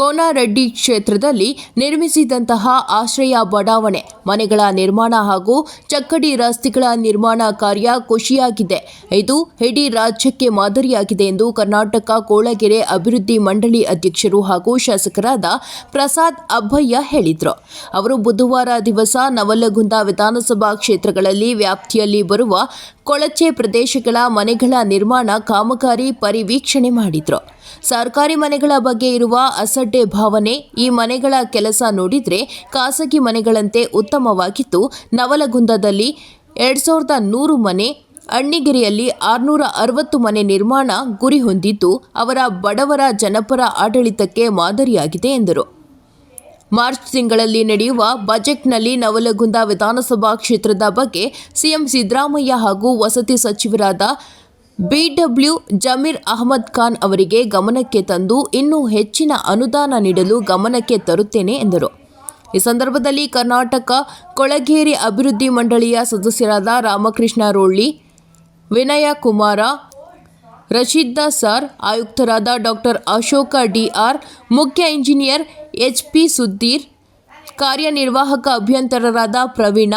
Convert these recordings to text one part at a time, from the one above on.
ಕೋನಾರೆಡ್ಡಿ ಕ್ಷೇತ್ರದಲ್ಲಿ ನಿರ್ಮಿಸಿದಂತಹ ಆಶ್ರಯ ಬಡಾವಣೆ, ಮನೆಗಳ ನಿರ್ಮಾಣ ಹಾಗೂ ಚಕ್ಕಡಿ ರಸ್ತೆಗಳ ನಿರ್ಮಾಣ ಕಾರ್ಯ ಖುಷಿಯಾಗಿದೆ. ಇದು ಇಡೀ ರಾಜ್ಯಕ್ಕೆ ಮಾದರಿಯಾಗಿದೆ ಎಂದು ಕರ್ನಾಟಕ ಕೋಳಗೆರೆ ಅಭಿವೃದ್ಧಿ ಮಂಡಳಿ ಅಧ್ಯಕ್ಷರು ಹಾಗೂ ಶಾಸಕರಾದ ಪ್ರಸಾದ್ ಅಬ್ಬಯ್ಯ ಹೇಳಿದರು. ಅವರು ಬುಧವಾರ ದಿವಸ ನವಲಗುಂದ ವಿಧಾನಸಭಾ ಕ್ಷೇತ್ರಗಳಲ್ಲಿ ವ್ಯಾಪ್ತಿಯಲ್ಲಿ ಬರುವ ಕೊಳಚೆ ಪ್ರದೇಶಗಳ ಮನೆಗಳ ನಿರ್ಮಾಣ ಕಾಮಗಾರಿ ಪರಿವೀಕ್ಷಣೆ ಮಾಡಿದರು. ಸರ್ಕಾರಿ ಮನೆಗಳ ಬಗ್ಗೆ ಇರುವ ಅಸಡ್ಡೆ ಭಾವನೆ ಈ ಮನೆಗಳ ಕೆಲಸ ನೋಡಿದ್ರೆ ಖಾಸಗಿ ಮನೆಗಳಂತೆ ಉತ್ತಮವಾಗಿತ್ತು. ನವಲಗುಂದದಲ್ಲಿ ಎರಡ್ ಸಾವಿರದ ನೂರು ಮನೆ, ಅಣ್ಣಿಗೆರೆಯಲ್ಲಿ ಆರುನೂರ ಅರವತ್ತು ಮನೆ ನಿರ್ಮಾಣ ಗುರಿ ಹೊಂದಿದ್ದು ಅವರ ಬಡವರ ಜನಪರ ಆಡಳಿತಕ್ಕೆ ಮಾದರಿಯಾಗಿದೆ ಎಂದರು. ಮಾರ್ಚ್ ತಿಂಗಳಲ್ಲಿ ನಡೆಯುವ ಬಜೆಟ್ನಲ್ಲಿ ನವಲಗುಂದ ವಿಧಾನಸಭಾ ಕ್ಷೇತ್ರದ ಬಗ್ಗೆ ಸಿಎಂ ಸಿದ್ದರಾಮಯ್ಯ ಹಾಗೂ ವಸತಿ ಸಚಿವರಾದ ಬಿಡಬ್ಲ್ಯೂ ಜಮೀರ್ ಅಹಮದ್ ಖಾನ್ ಅವರಿಗೆ ಗಮನಕ್ಕೆ ತಂದು ಇನ್ನೂ ಹೆಚ್ಚಿನ ಅನುದಾನ ನೀಡಲು ಗಮನಕ್ಕೆ ತರುತ್ತೇನೆ ಎಂದರು. ಈ ಸಂದರ್ಭದಲ್ಲಿ ಕರ್ನಾಟಕ ಕೊಳಗೇರಿ ಅಭಿವೃದ್ಧಿ ಮಂಡಳಿಯ ಸದಸ್ಯರಾದ ರಾಮಕೃಷ್ಣ ರೋಳ್ಳಿ, ವಿನಯ ಕುಮಾರ ರಶೀದ್ದಾ ಸರ್, ಆಯುಕ್ತರಾದ ಡಾಕ್ಟರ್ ಅಶೋಕ ಡಿಆರ್, ಮುಖ್ಯ ಇಂಜಿನಿಯರ್ ಎಚ್ ಪಿ ಸುಧೀರ್, ಕಾರ್ಯನಿರ್ವಾಹಕ ಅಭಿಯಂತರರಾದ ಪ್ರವೀಣ,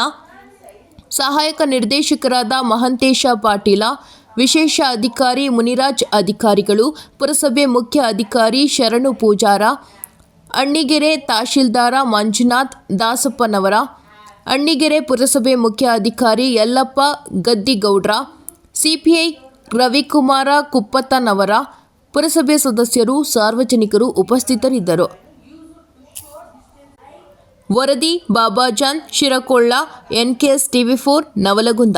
ಸಹಾಯಕ ನಿರ್ದೇಶಕರಾದ ಮಹಂತೇಶ ಪಾಟೀಲ ವಿಶೇಷ ಅಧಿಕಾರಿ ಮುನಿರಾಜ್, ಅಧಿಕಾರಿಗಳು, ಪುರಸಭೆ ಮುಖ್ಯ ಅಧಿಕಾರಿ ಶರಣು ಪೂಜಾರ, ಅಣ್ಣಿಗೆರೆ ತಹಶೀಲ್ದಾರ ಮಂಜುನಾಥ್, ದಾಸಪ್ಪನವರ, ಅಣ್ಣಿಗೆರೆ ಪುರಸಭೆ ಮುಖ್ಯ ಅಧಿಕಾರಿ ಯಲ್ಲಪ್ಪ ಗದ್ದಿಗೌಡ್ರ, ಸಿಪಿಐ ರವಿಕುಮಾರ ಕುಪ್ಪತ್ತನವರ, ಪುರಸಭೆ ಸದಸ್ಯರು, ಸಾರ್ವಜನಿಕರು ಉಪಸ್ಥಿತರಿದ್ದರು. ವರದಿ, Babajan, Shirakolla, NKS TV four, Navalagunda.